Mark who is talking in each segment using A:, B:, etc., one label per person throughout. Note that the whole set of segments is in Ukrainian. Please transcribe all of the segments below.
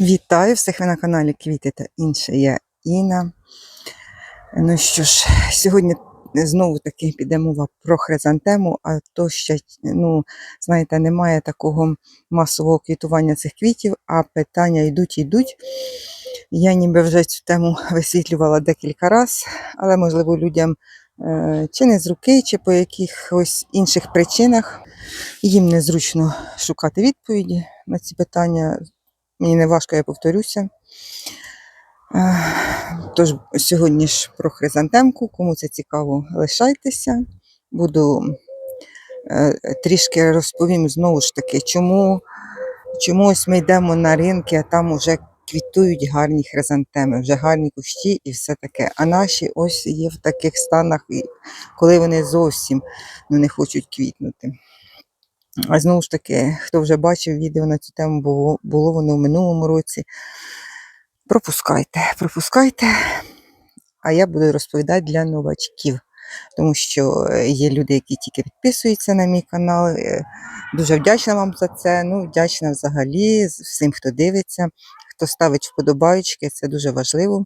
A: Вітаю всіх ви на каналі Квіти та інше. Я Інна. Ну що ж, сьогодні знову таки піде мова про хризантему, а то ще, ну, знаєте, немає такого масового квітування цих квітів, а питання йдуть йдуть. Я ніби вже цю тему висвітлювала декілька разів, але, можливо, людям е, чи не з руки, чи по якихось інших причинах їм незручно шукати відповіді на ці питання. Мені не важко, я повторюся. Е, Тож сьогодні ж про хризантемку. Кому це цікаво, лишайтеся. Буду е, трішки розповім знову ж таки, чому, чому ось ми йдемо на ринки, а там вже квітують гарні хризантеми, вже гарні кущі і все таке. А наші ось є в таких станах, коли вони зовсім ну, не хочуть квітнути. А знову ж таки, хто вже бачив відео на цю тему, було, було воно в минулому році. Пропускайте, пропускайте. А я буду розповідати для новачків, тому що е, є люди, які тільки підписуються на мій канал. Е, Дуже вдячна вам за це. Ну, вдячна взагалі всім, хто дивиться, хто ставить вподобаючки, це дуже важливо.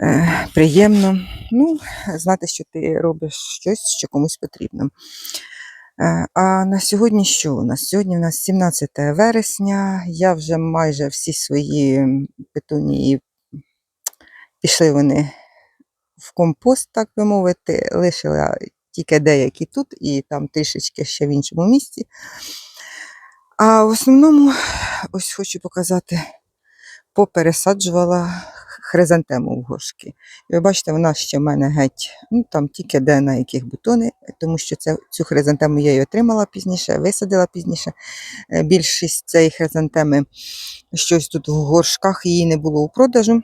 A: Е, Приємно. Ну, знати, що ти робиш щось, що комусь потрібно. Е, А на сьогодні що у нас? Сьогодні у нас 17 вересня. Я вже майже всі свої петунії пішли вони в компост, так би мовити, лишила тільки деякі тут і там трішечки ще в іншому місці. А в основному, ось хочу показати, попересаджувала хризантему в горшки. І ви бачите, вона ще в мене геть, ну там тільки де на яких бутони, тому що це, цю хризантему я її отримала пізніше, висадила пізніше. Е, Більшість цієї хризантеми щось тут в горшках її не було у продажу.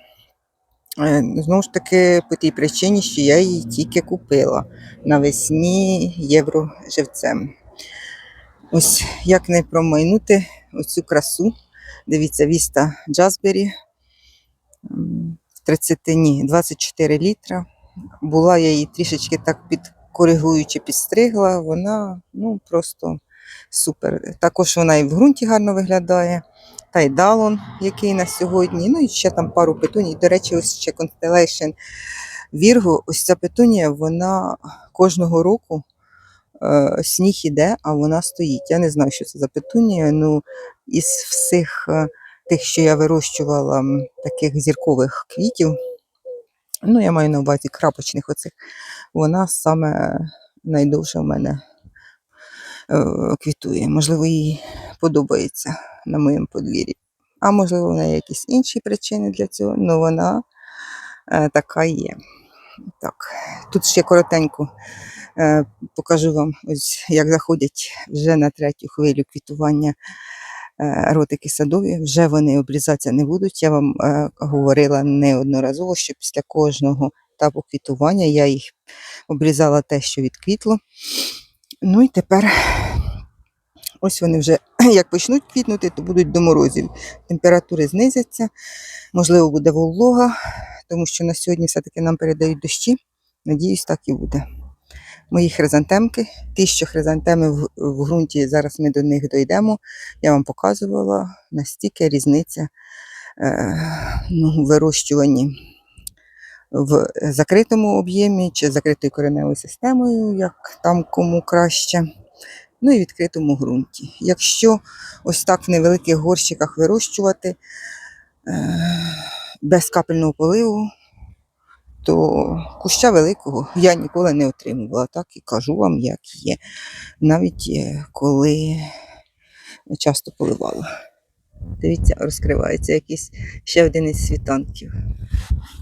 A: Е, Знову ж таки, по тій причині, що я її тільки купила навесні євро живцем. Ось як не промайнути оцю красу. Дивіться, Віста Джазбері. М, 30, ні, 24 літра. Була я її трішечки так підкоригуючи, підстригла. Вона ну, просто супер. Також вона і в ґрунті гарно виглядає. Та й Далон, який на сьогодні. Ну і ще там пару петуній. До речі, ось ще Constellation Virgo. Ось ця петунія, вона кожного року е, сніг іде, а вона стоїть. Я не знаю, що це за петунія. Ну, із всіх е, тих, що я вирощувала, таких зіркових квітів, ну, я маю на увазі крапочних оцих, вона саме найдовше в мене е, квітує. Можливо, їй подобається на моєму подвір'ї. А можливо, в неї якісь інші причини для цього, але вона е, така є. Так, тут ще коротенько е, покажу вам, ось як заходять вже на третю хвилю квітування ротики садові. Вже вони обрізатися не будуть. Я вам е, говорила неодноразово, що після кожного етапу квітування я їх обрізала те, що відквітло. Ну і тепер ось вони вже як почнуть квітнути, то будуть до морозів. Температури знизяться, можливо, буде волога, тому що на сьогодні все-таки нам передають дощі. Надіюсь, так і буде. Мої хризантемки, ті, що хризантеми в, в ґрунті, зараз ми до них дійдемо. Я вам показувала настільки різниця е, ну, вирощуванні в закритому об'ємі чи закритою кореневою системою, як там кому краще. Ну і відкритому ґрунті. Якщо ось так в невеликих горщиках вирощувати е, без капельного поливу, то куща великого я ніколи не отримувала. Так і кажу вам, як є. Навіть е, коли часто поливала. Дивіться, розкривається якийсь ще один із світанків.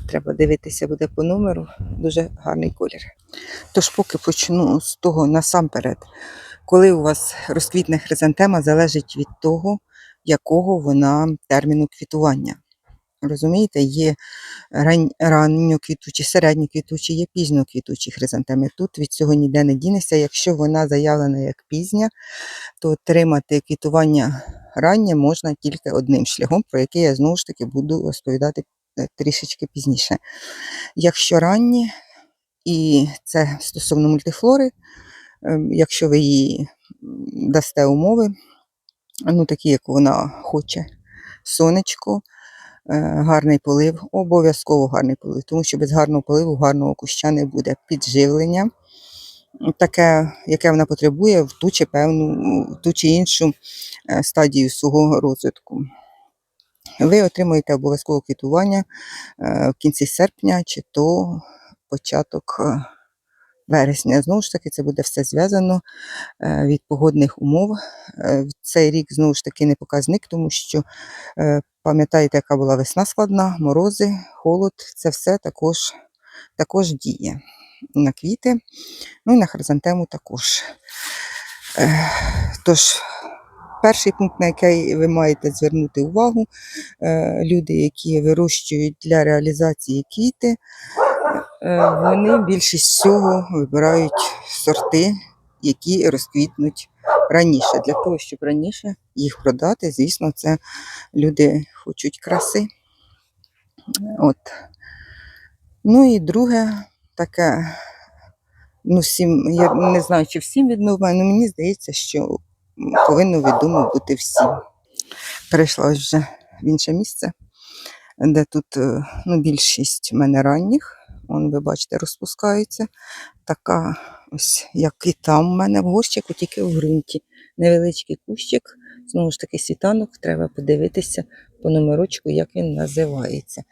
A: Треба дивитися буде по номеру. Дуже гарний колір. Тож, поки почну з того насамперед, коли у вас розквітне хризантема, залежить від того, якого вона терміну квітування. Розумієте, є рань, ранньоквітучі, середньоквітучі, є пізньоквітучі хризантеми. Тут від цього ніде не дінеться. Якщо вона заявлена як пізня, то отримати квітування раннє можна тільки одним шляхом, про який я знову ж таки буду розповідати е, трішечки пізніше. Якщо ранні, і це стосовно мультифлори, ем, якщо ви їй дасте умови, ну такі, як вона хоче, сонечко, гарний полив, обов'язково гарний полив, тому що без гарного поливу гарного куща не буде. Підживлення, таке, яке вона потребує в ту чи певну, в ту чи іншу е, стадію свого розвитку. Ви отримуєте обов'язково квітування е, в кінці серпня чи то початок е, вересня. Знову ж таки, це буде все зв'язано е, від погодних умов. Е, Цей рік знову ж таки не показник, тому що е, пам'ятаєте, яка була весна складна, морози, холод, це все також, також діє на квіти, ну і на хризантему також. Тож, перший пункт, на який ви маєте звернути увагу, люди, які вирощують для реалізації квіти, вони більшість всього вибирають сорти, які розквітнуть раніше. Для того, щоб раніше їх продати, звісно, це люди хочуть краси. От. Ну і друге таке, ну, всім, я не знаю, чи всім відомо, але мені здається, що повинно відомо бути всім. Перейшла вже в інше місце, де тут е, ну, більшість в мене ранніх. Вон, ви бачите, розпускаються. Така ось, як і там в мене в горщику, тільки в ґрунті. Невеличкий кущик, знову ж таки, світанок, треба подивитися по номерочку, як він називається.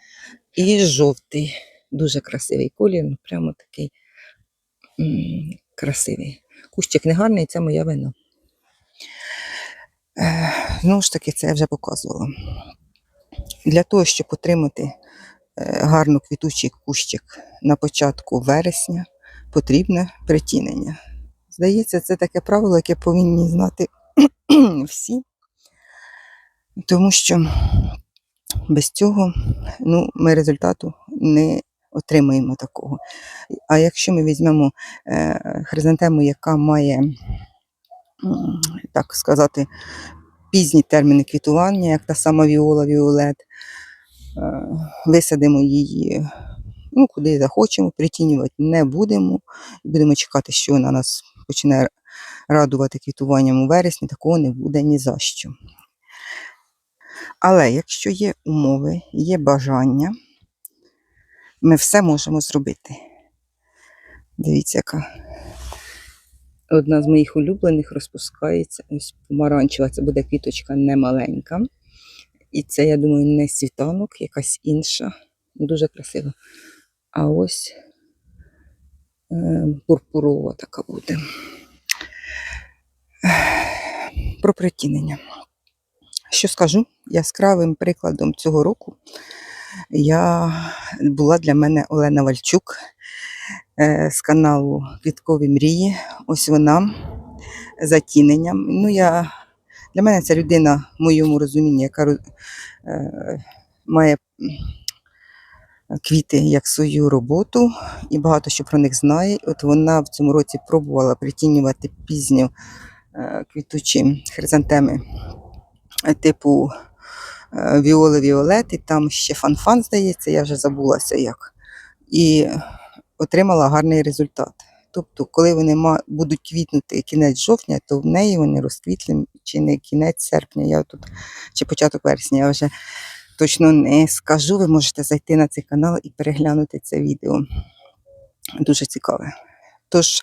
A: І жовтий, дуже красивий колір, ну прямо такий м, красивий. Кущик не гарний, це моя вина. Е, Знову ж таки, це я вже показувала. Для того, щоб отримати гарно квітучий кущик на початку вересня, потрібне притінення. Здається, це таке правило, яке повинні знати всі, тому що без цього ну, ми результату не отримаємо такого. А якщо ми візьмемо е, хризантему, яка має, так сказати, пізні терміни квітування, як та сама віола, віолет, е, висадимо її ну, куди захочемо, притінювати не будемо. Будемо чекати, що вона нас почне радувати квітуванням у вересні, такого не буде ні за що. Але якщо є умови, є бажання, ми все можемо зробити. Дивіться, яка одна з моїх улюблених розпускається. Ось помаранчева, це буде квіточка немаленька. І це, я думаю, не світанок, якась інша. Дуже красива. А ось е, пурпурова така буде. Про притінення. Що скажу? Яскравим прикладом цього року я була для мене Олена Вальчук е, з каналу Квіткові мрії. Ось вона за тіненням. Ну, я, для мене це людина в моєму розумінні, яка е, має квіти як свою роботу і багато що про них знає. От вона в цьому році пробувала притінювати пізньо е, квітучі хризантеми е, типу е, Віоли Віолет, і там ще фанфан, здається, я вже забулася як. І отримала гарний результат. Тобто, коли вони будуть квітнути кінець жовтня, то в неї вони розквітли чи не кінець серпня, я тут, чи початок вересня, я вже точно не скажу. Ви можете зайти на цей канал і переглянути це відео. Дуже цікаве. Тож,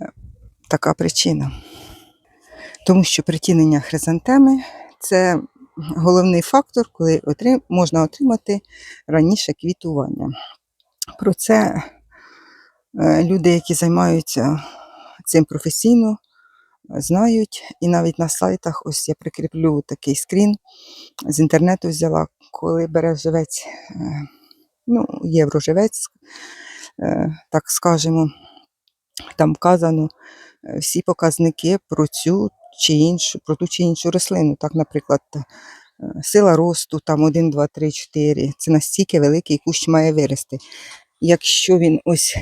A: е, така причина. Тому що притінення хризантеми це головний фактор, коли отрим- можна отримати раніше квітування. Про це е, люди, які займаються цим професійно, знають. І навіть на сайтах, ось я прикріплю такий скрін з інтернету взяла, коли бере живець, е, ну, євроживець, е, так скажемо, там вказано е, всі показники про цю чи іншу, про ту чи іншу рослину. Так, наприклад, сила росту, там 1, 2, 3, 4. Це настільки великий кущ має вирости. Якщо він ось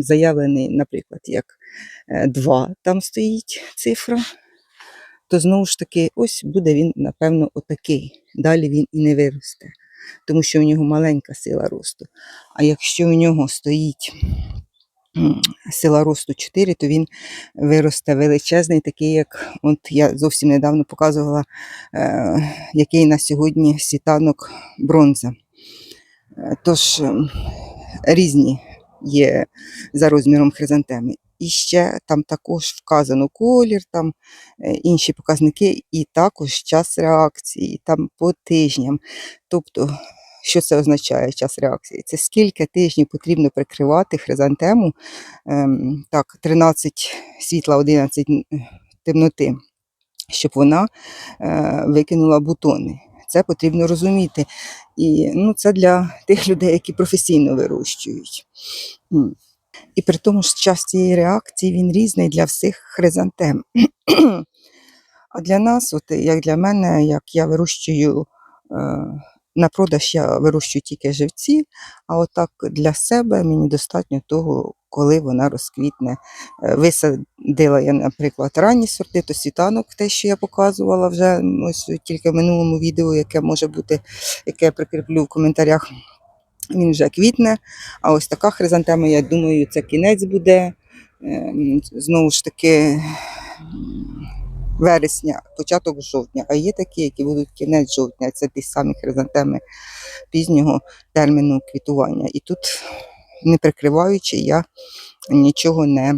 A: заявлений, наприклад, як 2, там стоїть цифра, то знову ж таки, ось буде він, напевно, отакий. Далі він і не виросте, тому що у нього маленька сила росту. А якщо у нього стоїть сила росту 4, то він виросте величезний, такий, як от я зовсім недавно показувала, е, який на сьогодні світанок бронза. Е, Тож різні є за розміром хризантеми. І ще там також вказано колір, там е, інші показники, і також час реакції, там по тижням. Тобто, що це означає час реакції? Це скільки тижнів потрібно прикривати хризантему, ем, так, 13 світла, 11 темноти, щоб вона е, викинула бутони. Це потрібно розуміти. І ну, це для тих людей, які професійно вирощують. І при тому ж час цієї реакції він різний для всіх хризантем. А для нас, от як для мене, як я вирощую е, на продаж, я вирощую тільки живці, а отак для себе мені достатньо того, коли вона розквітне. Е, Висадила я, наприклад, ранні сорти, то світанок, те, що я показувала вже ось тільки в минулому відео, яке може бути, яке я прикріплю в коментарях. Він вже квітне. А ось така хризантема, я думаю, це кінець буде. Ем, Знову ж таки, вересня, початок жовтня. А є такі, які будуть кінець жовтня. Це ті самі хризантеми пізнього терміну квітування. І тут, не прикриваючи, я нічого не,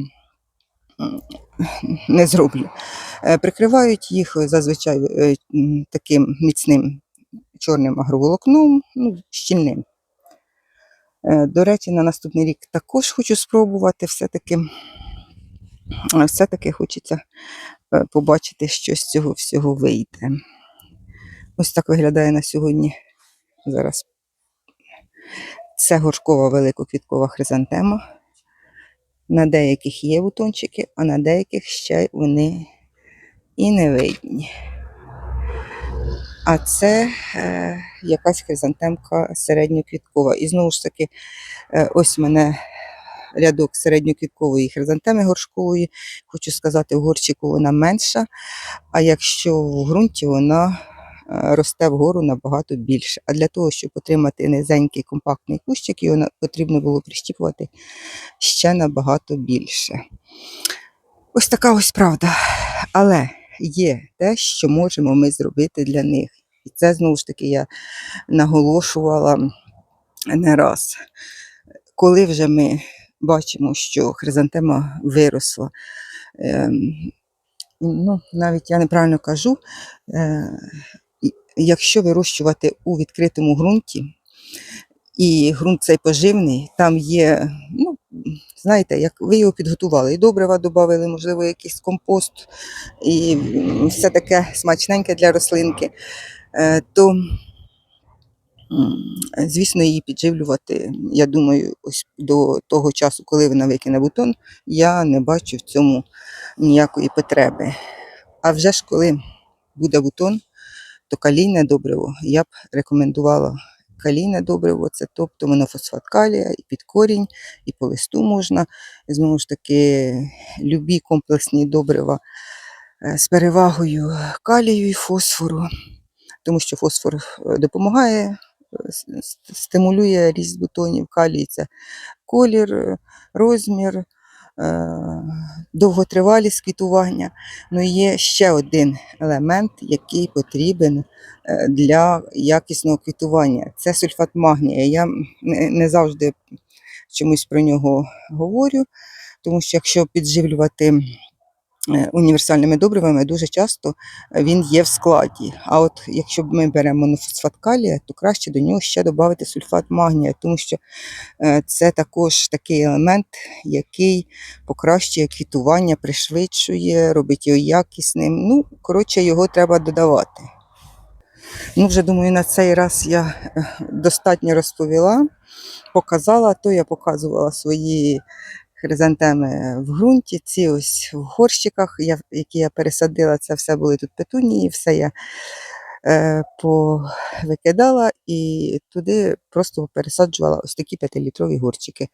A: не зроблю. Е, Прикривають їх зазвичай е, таким міцним чорним агроволокном, ну, щільним. Е, До речі, на наступний рік також хочу спробувати все-таки. е, Все-таки хочеться е, побачити, що з цього всього вийде. Ось так виглядає на сьогодні. Зараз це горшкова великоквіткова хризантема. На деяких є бутончики, а на деяких ще вони і не видні. А це е, якась хризантемка середньоквіткова. І знову ж таки, е, ось мене рядок середньоквіткової хризантеми горшкової. Хочу сказати, в горщику вона менша, а якщо в ґрунті вона е, росте вгору набагато більше. А для того, щоб отримати низенький компактний кущик, його потрібно було прищіпувати ще набагато більше. Ось така ось правда. Але є те, що можемо ми зробити для них. І це знову ж таки я наголошувала не раз. Коли вже ми бачимо, що хризантема виросла, ем, ну, навіть я неправильно кажу, е, якщо вирощувати у відкритому ґрунті, і ґрунт цей поживний, там є, ну, знаєте, як ви його підготували, і добрива додали, можливо, якийсь компост, і все таке смачненьке для рослинки, е, то, звісно, її підживлювати, я думаю, ось до того часу, коли вона викине бутон, я не бачу в цьому ніякої потреби. А вже ж коли буде бутон, то калійне добриво я б рекомендувала. Калійне добриво це тобто монофосфат калія, і під корінь, і по листу можна. Знову ж таки, любі комплексні добрива е, з перевагою калію і фосфору, тому що фосфор е, допомагає, е, стимулює ріст бутонів, калій це колір, розмір, довготривалість квітування. Ну є ще один елемент, який потрібен е, для якісного квітування. Це сульфат магнія. Я не, завжди чомусь про нього говорю, тому що якщо підживлювати е, універсальними добривами, дуже часто е, він є в складі. А от якщо ми беремо монофосфат калія, то краще до нього ще додати сульфат магнія, тому що е, це також такий елемент, який покращує квітування, пришвидшує, робить його якісним. Ну, коротше, його треба додавати. Ну, вже думаю, на цей раз я е, достатньо розповіла, показала, то я показувала свої хризантеми в ґрунті, ці ось в горщиках, я, які я пересадила, це все були тут петунії, все я е, повикидала і туди просто пересаджувала ось такі 5-літрові горщики.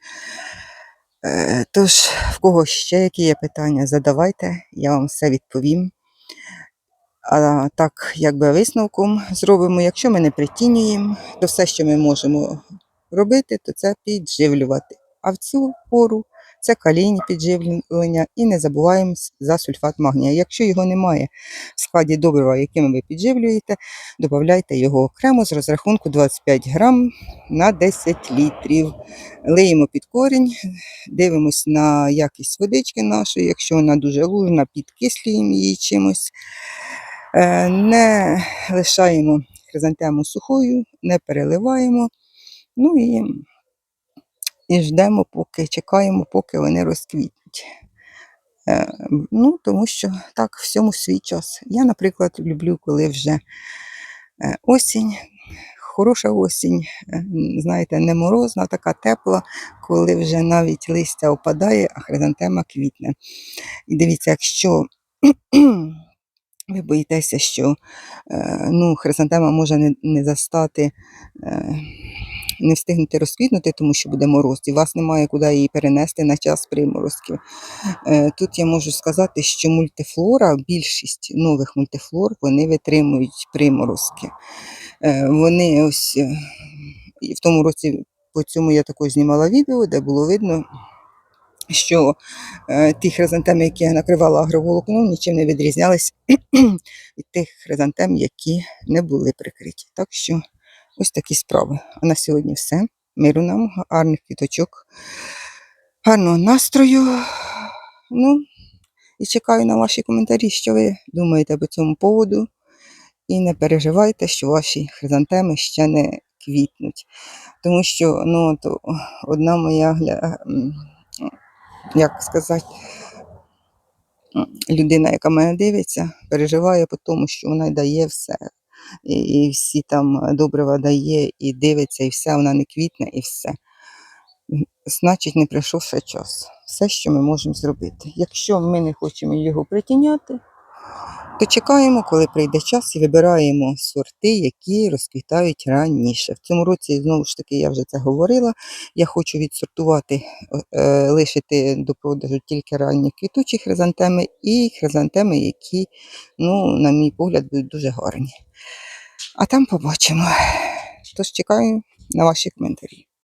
A: Е, Тож, в кого ще які є питання, задавайте, я вам все відповім. А так, якби висновком зробимо, якщо ми не притінюємо, то все, що ми можемо робити, то це підживлювати. А в цю пору це калійні підживлення, і не забуваємо за сульфат магнія. Якщо його немає в складі добрива, яким ви підживлюєте, додавайте його окремо з розрахунку 25 грам на 10 літрів. Лиємо під корінь, дивимось на якість водички нашої. Якщо вона дуже лужна, підкислюємо її чимось. Е, Не лишаємо хризантему сухою, не переливаємо. Ну і, і ждемо, поки чекаємо, поки вони розквітнуть. Е, Ну, тому що так, всьому свій час. Я, наприклад, люблю, коли вже е, осінь, хороша осінь, е, знаєте, не морозна, така тепла, коли вже навіть листя опадає, а хризантема квітне. І дивіться, якщо ви боїтеся, що ну, хризантема може не, не застати, не встигнути розквітнути, тому що буде мороз, і вас немає куди її перенести на час приморозків. Е, Тут я можу сказати, що мультифлора, більшість нових мультифлор, вони витримують приморозки. Е, Вони ось е, в тому році по цьому я також знімала відео, де було видно, що е, ті хризантеми, які я накривала агроволокном, нічим не відрізнялись від тих хризантем, які не були прикриті. Так що ось такі справи. А на сьогодні все. Миру нам, гарних квіточок, гарного настрою. Ну, і чекаю на ваші коментарі, що ви думаєте по цьому поводу. І не переживайте, що ваші хризантеми ще не квітнуть. Тому що ну, от, одна моя як сказати, людина, яка мене дивиться, переживає по тому, що вона дає все. І, і всі там добрива дає, і дивиться, і все, вона не квітне, і все. Значить, не прийшов ще час. Все, що ми можемо зробити. Якщо ми не хочемо його притіняти, то чекаємо, коли прийде час, і вибираємо сорти, які розквітають раніше. В цьому році, знову ж таки, я вже це говорила. Я хочу відсортувати, е, лишити до продажу тільки ранні квітучі хризантеми і хризантеми, які, ну, на мій погляд, будуть дуже гарні. А там побачимо. Тож чекаю на ваші коментарі.